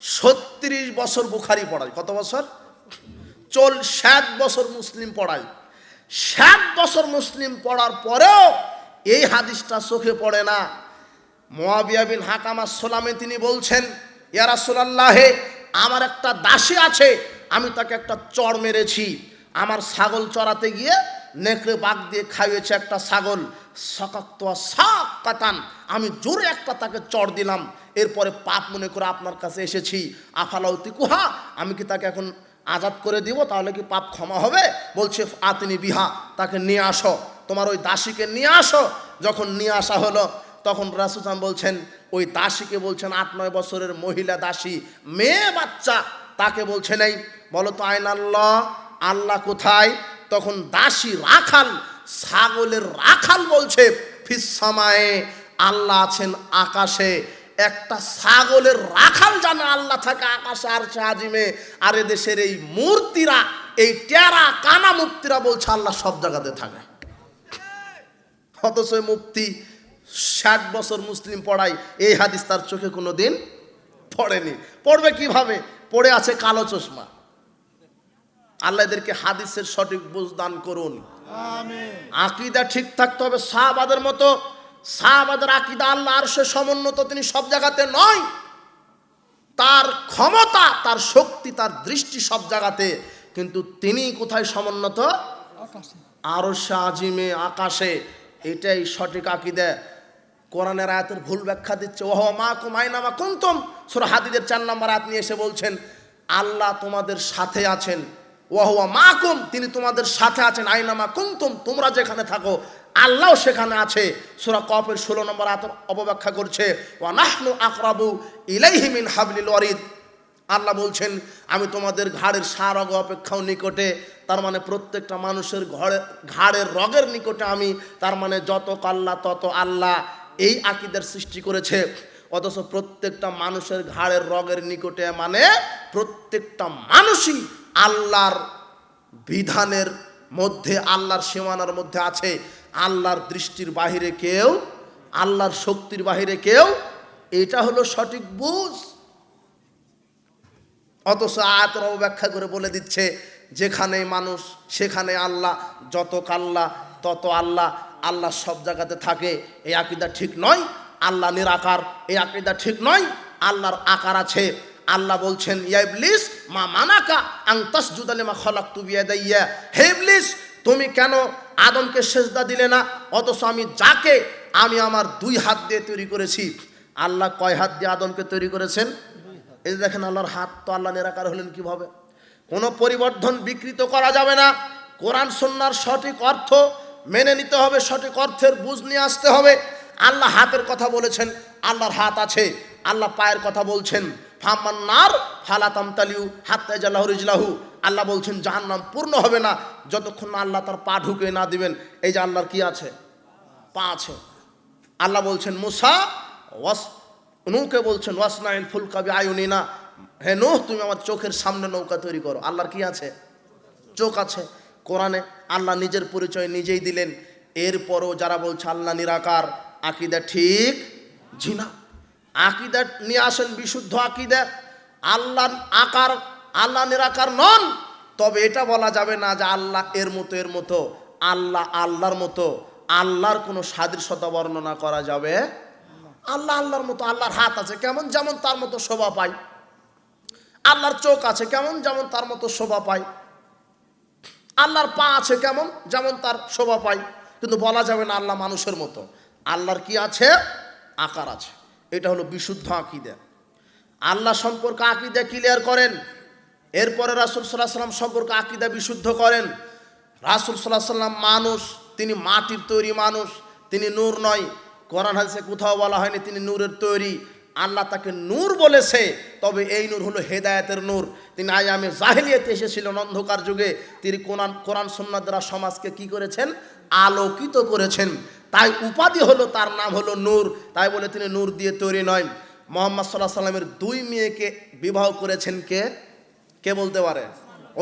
ছত্রিশ বছর বুখারি পড়ায়। কত বছর? চল ষাট বছর মুসলিম পড়ায়। ষাট বছর মুসলিম পড়ার পরেও এই হাদিসটা চোখে পড়ে না। মোয়াবিয়া বিন হাকামা সোলামে তিনি বলছেন ইয়ারাসুলাল্লাহে আমার একটা দাসী আছে, আমি তাকে একটা চড় মেরেছি। আমার ছাগল চড়াতে গিয়ে নেকড়ে বাঘ দিয়ে খাইয়েছে একটা ছাগল। সকাত্ত সাক কাতান আমি জোরে একটা তাকে চড় দিলাম। এরপরে পাপ মনে করে আপনার কাছে এসেছি। আফালাউতি কুহা আমি কি তাকে এখন আজাদ করে দিব? তাহলে কি পাপ ক্ষমা হবে? বলছে, আতিনি বিহা, তাকে নিয়ে আসো। তোমার ওই দাসীকে নিয়ে আসো। যখন নিয়ে আসা হলো, তখন রাসুসাম বলছেন, ওই দাসীকে বলছেন, আট নয় বছরের মহিলা দাসী, মেয়ে বাচ্চা। তাকে বলছেন এই বলো তো আইন আল্লাহ আল্লাহ কোথায়? তখন দাসী রাখাল, ছাগলের রাখাল বলছে ফিসামায়ে আল্লাহ আছেন আকাশে। একটা ছাগলের রাখাল জানে আল্লাহ থাকে আকাশে আর আজিমে আর এদেশের এই মূর্তিরা এই টেরা কানা মুক্তিরা বলছে আল্লাহ সব জায়গাতে থাকে। অথচ মুক্তি ষাট বছর মুসলিম পড়াই এই হাদিস তার চোখে কোনো দিন পড়েনি। পড়বে কীভাবে? পড়ে আছে কালো চশমা। আল্লাহ এদেরকে হাদিসের সঠিক বুঝ দান করুন আকিদা ঠিক থাকতে হবে সাহাবাদের মতো শাহবাদের আকিদা আল্লাহ আর সে সমুন্নত তিনি সব জায়গাতে নয়। তার ক্ষমতা তার শক্তি তার দৃষ্টি সব জায়গাতে কিন্তু তিনি কোথায় সমুন্নত? আরও আজিমে আকাশে। এটাই সঠিক আকিদে। কোরআনের আয়াতের ভুল ব্যাখ্যা দিচ্ছে ওহ মা কুমাইনামা কুন্তম। সুরা হাদিদের চার নম্বর আয়াত নিয়ে এসে বলছেন আল্লাহ তোমাদের সাথে আছেন। ওয়াহুয়া মাকুম তিনি তোমাদের সাথে আছেন। আইনামা কুমতুম তোমরা যেখানে থাকো আল্লাহ সেখানে আছে। সুরা কপের ষোলো নম্বর আত অপব্যাখ্যা করছে, ওয়া নাহনু আকরাবু ইলাইহি মিন হাবলিল ওয়ারিদ। আল্লাহ বলছেন, আমি তোমাদের ঘাড়ের সারগ অপেক্ষাও নিকটে, তার মানে প্রত্যেকটা মানুষের ঘরে, ঘাড়ের রগের নিকটে আমি, তার মানে যত কাল্লা তত আল্লাহ এই আকিদের সৃষ্টি করেছে। অথচ প্রত্যেকটা মানুষের ঘাড়ের রগের নিকটে মানে প্রত্যেকটা মানুষই আল্লাহর বিধানের মধ্যে, আল্লাহর সীমানার মধ্যে আছে। আল্লাহর দৃষ্টির বাহিরে কেউ, আল্লাহর শক্তির বাহিরে কেউ, এটা হলো সঠিক বুঝ। অথচ আয়াতরাও ব্যাখ্যা করে বলে দিচ্ছে যেখানে মানুষ, সেখানে আল্লাহ, যত কাল্লা, তত আল্লাহ আল্লাহ সব জায়গাতে থাকে, এই আকিদা ঠিক নয়। আল্লাহ নিরাকার, এই আকিদা ঠিক নয়। আল্লাহর আকার আছে। আল্লাহ বলছেন, ইয়া ইবলিস, মা মানাকা আং তাসজুদালে মা খলাক তু বিয়াদাইয়া। হে ইবলিস, তুমি কেন আদমকে সেজদা দিলে না, অথচ আমি যাকে, আমি আমার দুই হাত দিয়ে তৈরি করেছি। আল্লাহ কয় হাত দিয়ে আদমকে তৈরি করেছেন? এই দেখেন আল্লাহর হাত তো আল্লাহ নিরাকার হলেন কীভাবে? কোনো পরিবর্তন বিকৃত করা যাবে না। কোরআন সন্ন্যার সঠিক অর্থ মেনে নিতে হবে, সঠিক অর্থের বুঝ নিয়ে আসতে হবে। আল্লাহ হাতের কথা বলেছেন, আল্লাহর হাত আছে, আল্লাহ পায়ের কথা বলছেন। ফামান্নার ফালাতাম তালিউ হাত্তা জাল্লাহ রিজলাহু। আল্লাহ বলছেন, জাহান্নাম পূর্ণ হবে না, যতক্ষণ না আল্লাহ তার পা ঢুকে না দিবেন। এই যে আল্লাহর কি আছে? পা আছে। আল্লাহ বলছেন, মুসা, ওয়াস নৌকে বলছেন ওয়াসনাইন ফুলকাবি আয়ুনিনা হে নোহ, তুমি আমার চোখের সামনে নৌকা তৈরি করো। আল্লাহর কি আছে? চোখ আছে। কোরআনে আল্লাহ নিজের পরিচয় নিজেই দিলেন। এরপরও যারা বলছে, আল্লাহ নিরাকার, আকিদা ঠিক ঝিনা। আকিদা নিয়ে আসেন, বিশুদ্ধ আকিদা। আল্লাহ আকার আল্লাহ নিরাকার নন, তবে এটা বলা যাবে না যে আল্লাহ এর মতো এর মতো। আল্লাহ আল্লাহর মতো। আল্লাহর কোনো সাদৃশ্যতা বর্ণনা করা যাবে আল্লাহ আল্লাহর মতো, আল্লাহর হাত আছে, কেমন যেমন তার মতো শোভা পায়। আল্লাহর চোখ আছে, কেমন যেমন তার মতো শোভা পায়। আল্লাহর পা আছে, কেমন যেমন তার শোভা পায়। কিন্তু বলা যাবে না আল্লাহ মানুষের মতো। আল্লাহর কি আছে? আকার আছে। এটা হলো বিশুদ্ধ আকিদা। আল্লাহ সম্পর্কে আকিদা ক্লিয়ার করেন। এরপরে রাসুল সাল্লাহ সাল্লাম সম্পর্কে আকিদা বিশুদ্ধ করেন। রাসুল সাল্লাহ সাল্লাম মানুষ, তিনি মাটির তৈরি মানুষ, তিনি নূর নয়। কোরআন হাদিসে কোথাও বলা হয়নি তিনি নূরের তৈরি। আল্লাহ তাকে নূর বলেছে, তবে এই নূর হলো হেদায়তের নূর। তিনি আয়ামে জাহিলিয়াতে এসেছিলেন অন্ধকার যুগে। তিনি কোরআন কোরআন সন্ন্যাদ দ্বারা সমাজকে কি করেছেন? আলোকিত করেছেন। তাই উপাধি হলো, তার নাম হলো নূর। তাই বলে তিনি নূর দিয়ে তৈরি নয়। মোহাম্মদ সাল্লাহ সাল্লামের দুই মেয়েকে বিবাহ করেছেন কে? কে বলতে পারে?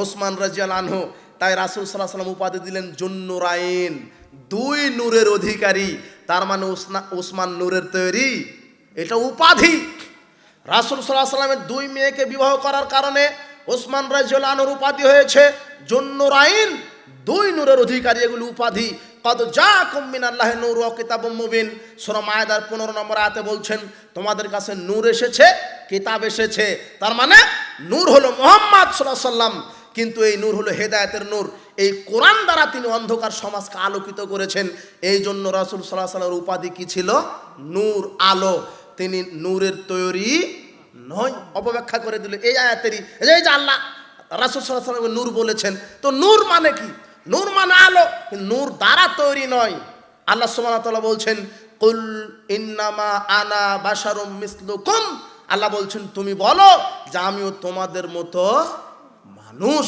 ওসমান রাজিয়াল আনহু। তাই রাসুল সাল্লাহ সাল্লাম উপাধি দিলেন জুন্নুরাইন, দুই নূরের অধিকারী। তার মানে উসমান নূরের তৈরি এটা উপাধি। রাসুল সাল্লাহ সাল্লামের দুই মেয়েকে বিবাহ করার কারণে ওসমান রাজিউল আনুর উপাধি হয়েছে। জন্নুর আইন, দুই নূরের অধিকারী এগুলি উপাধি। কদ যা কম্বিন আল্লাহ নূর ও কিতাব মুবিন। সোনা মায়দার পনেরো নম্বর আয়াতে বলছেন, তোমাদের কাছে নূর এসেছে, কিতাব এসেছে। তার মানে নূর হলো মোহাম্মদ সাল্লাহ সাল্লাম কিন্তু এই নূর হলো হেদায়তের নূর। এই কোরআন দ্বারা তিনি অন্ধকার সমাজকে আলোকিত করেছেন। এই জন্য রাসুল সাল্লাহ সাল্লামের উপাধি কি ছিল? নূর আলো। তিনি নূরের তৈরি নয়। অপব্যাখ্যা করে দিল, এই আয়াতেরই। এই যে আল্লাহ, রাসুল সাল্লাহ নূর বলেছেন, তো নূর মানে কি? নূর মানে আলো নূর দ্বারা তৈরি নয়। আল্লাহ সুবহানাহু বলছেন, কুল ইন্নামা আনা বাশারুম মিসলুকুম। আল্লাহ বলছেন, তুমি বলো যে আমিও তোমাদের মতো মানুষ,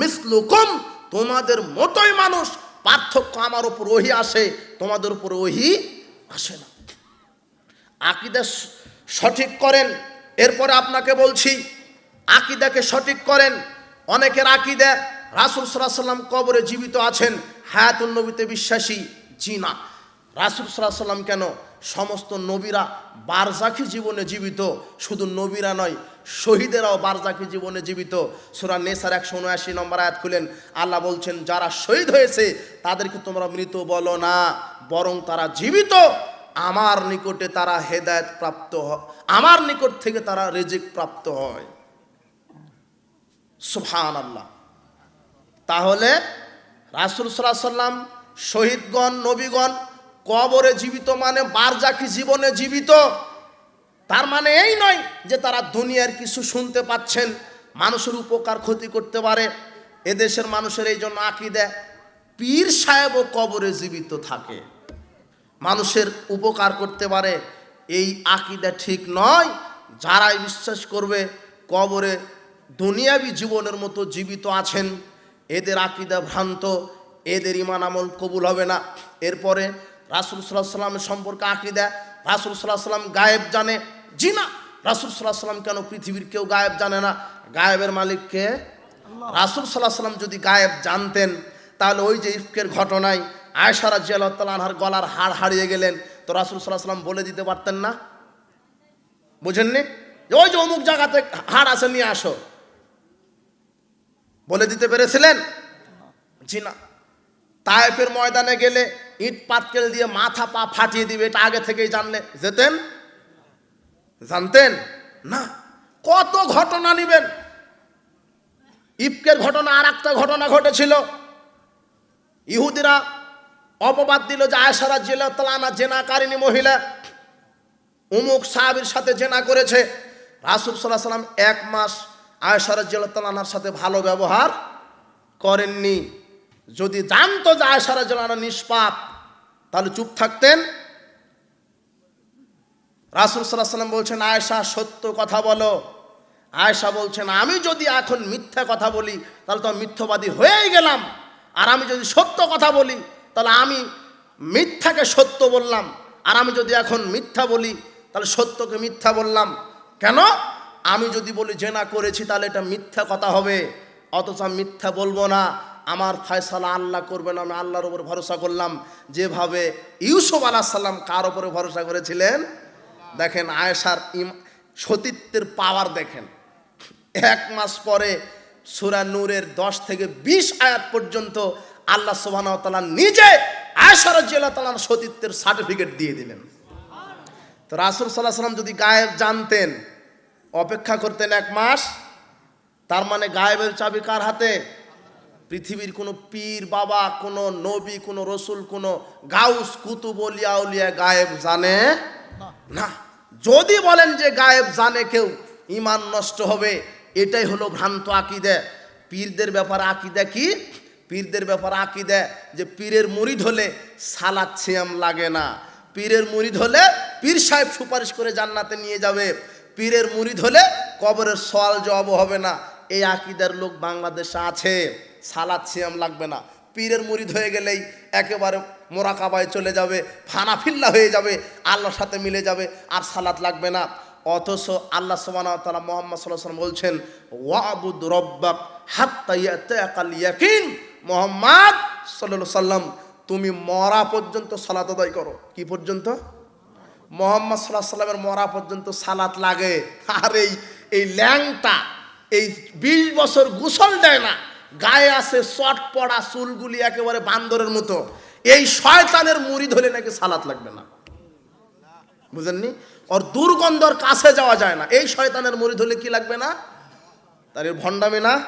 মিসলুকুম, তোমাদের মতোই মানুষ। পার্থক্য আমার উপর ওহি আসে, তোমাদের উপর ওহি আসে না। আকিদা সঠিক করেন। এরপরে আপনাকে বলছি, আকিদাকে সঠিক করেন। অনেকের আকিদা রাসুল সাল্লাহ সাল্লাম কবরে জীবিত আছেন হায়াতুল নবীতে বিশ্বাসী জি না রাসুল সাল্লাহ সাল্লাম কেন? সমস্ত নবীরা বারজাখি জীবনে জীবিত, শুধু নবীরা নয়, শহীদেরাও বারজাখি জীবনে জীবিত। সুরা নেসার একশো উনআশি নম্বর আয়াত খুলেন, আল্লাহ বলছেন, যারা শহীদ হয়েছে, তাদেরকে তোমরা মৃত বলো না, বরং তারা জীবিত। আমার নিকটে তারা হেদায়েত প্রাপ্ত হয় আমার নিকট থেকে তারা রেজিক প্রাপ্ত হয়। সুফান আল্লাহ তাহলে রাসুল সাল্লাহ সাল্লাম শহীদগণ, নবীগণ কবরে জীবিত মানে বারজাকি জীবনে জীবিত। তার মানে এই নয় যে তারা দুনিয়ার কিছু শুনতে পাচ্ছেন, মানুষের উপকার, ক্ষতি করতে পারে, এদেশের মানুষের এই জন্য আঁকি দেয়। পীর সাহেবও কবরে জীবিত থাকে। মানুষের উপকার করতে পারে এই আকিদা ঠিক নয়। যারাই বিশ্বাস করবে কবরে দুনিয়াবি জীবনের মতো জীবিত আছেন এদের আকিদা ভ্রান্ত এদের ইমান আমল কবুল হবে না। এরপরে রাসুল সাল্লাহ সাল্লামের সম্পর্কে আকিদা রাসুল সাল্লাহ সাল্লাম গায়েব জানে জি না রাসুল সাল্লাহ সাল্লাম কেন পৃথিবীর কেউ গায়েব জানে না? গায়েবের মালিককে রাসুল সাল্লাহ সাল্লাম যদি গায়েব জানতেন তাহলে ওই যে ইফকের ঘটনায় আয়সারা জিয়ালতালানহার গলার হাড় হারিয়ে গেলেন। তো রাসুল সাল্লাহ সাল্লাম বলে দিতে পারতেন না। বুঝেননি? ওই যে অমুক জায়গাতে হাড় আছে, নিয়ে আসো। বলে দিতে পেরেছিলেন? জি না। তায়েফের ময়দানে গেলে ইট পাটকেল দিয়ে মাথা পা ফাটিয়ে দিবে, এটা আগে থেকেই জানলে। যেতেন? জানতেন? না। কত ঘটনা নিবেন? ইফকের ঘটনা আর একটা ঘটনা ঘটেছিল। ইহুদিরা অপবাদ দিল যে আয়সারা জেলা তালানা জেনাকারিনী মহিলা। উমুক সাহাবির সাথে জেনা করেছে। রাসুল সাল্লাহ সাল্লাম এক মাস আয়সারা জেলা তালানার সাথে ভালো ব্যবহার করেননি। যদি জানতো যে আয়সারা জেলানা নিষ্পাপ, তাহলে চুপ থাকতেন। রাসুল সাল্লাহ সাল্লাম বলছেন, আয়েশা, সত্য কথা বলো। আয়েশা বলছেন, আমি যদি এখন মিথ্যা কথা বলি, তাহলে তো মিথ্যবাদী হয়েই গেলাম। আর আমি যদি সত্য কথা বলি তাহলে আমি মিথ্যাকে সত্য বললাম। আর আমি যদি এখন মিথ্যা বলি, তাহলে সত্যকে মিথ্যা বললাম। কেন? আমি যদি বলি জেনা করেছি, তাহলে এটা মিথ্যা কথা হবে। অথচ আমি মিথ্যা বলব না। আমার ফয়সালা আল্লাহ করবেন, আমি আল্লাহর উপর ভরসা করলাম। যেভাবে ইউসুফ আলাহ সাল্লাম কার ওপরে ভরসা করেছিলেন? দেখেন আয়েশার ইম সতীত্বের পাওয়ার দেখেন। এক মাস পরে সুরা নূরের দশ থেকে বিশ আয়াত পর্যন্ত আল্লাহ সুবাহতালা নিজে আয়েশার জিল্লা তালার সতীত্বের সার্টিফিকেট দিয়ে দিলেন। তো রাসুল সাল্লাহ সাল্লাম যদি গায়েব জানতেন, অপেক্ষা করতেন এক মাস, তার মানে গায়েবের চাবি কার হাতে? পৃথিবীর কোনো পীর, বাবা, কোনো নবী, কোনো রসুল, কোনো গাউস, কুতুব গায়েব জানে না। যদি বলেন যে গায়েব জানে কেউ ইমান নষ্ট হবে, এটাই হলো ভ্রান্ত আকিদে। পীরদের ব্যাপারে আকিদে কি? পীরদের ব্যাপারে আকিদে যে পীরের মুরিদ হলে সালাদ, সিয়াম লাগে না। পীরের মুরিদ হলে পীর সাহেব সুপারিশ করে জান্নাতে নিয়ে যাবে। পীরের মুরিদ হলে কবরের সওয়াল জবাব হবে না। এই আকিদার লোক বাংলাদেশে আছে, সালাদ, সিয়াম লাগবে না। পীরের মুরিদ হয়ে গেলেই একেবারে মোরাকাবায় চলে যাবে, ফানাফিল্লা হয়ে যাবে, আল্লাহর সাথে মিলে যাবে, আর সালাদ লাগবে না। অথচ আল্লাহ সোমানা মোহাম্মদ সাল্লাহ বলছেন ওয়াবুদ রব্বাক হাত্তাইয়াকাল ইয়াকিন। মোহাম্মদ সাল্লাহ সাল্লাম, তুমি মরা পর্যন্ত সালাত আদায় করো। কি পর্যন্ত? মোহাম্মদ সাল্লাহ সাল্লামের মরা পর্যন্ত সালাত লাগে। আর এই এই ল্যাংটা, এই বিশ বছর গোসল দেয় না। গায়ে আছে চট পড়া চুলগুলি একেবারে বান্দরের মতো। এই শয়তানের মুড়ি ধরে নাকি সালাত লাগবে না। বুঝেননি? ওর দুর্গন্ধর কাছে যাওয়া যায় না। এই শয়তানের মুড়ি ধরলে কি লাগবে না? তার ভণ্ডামি না?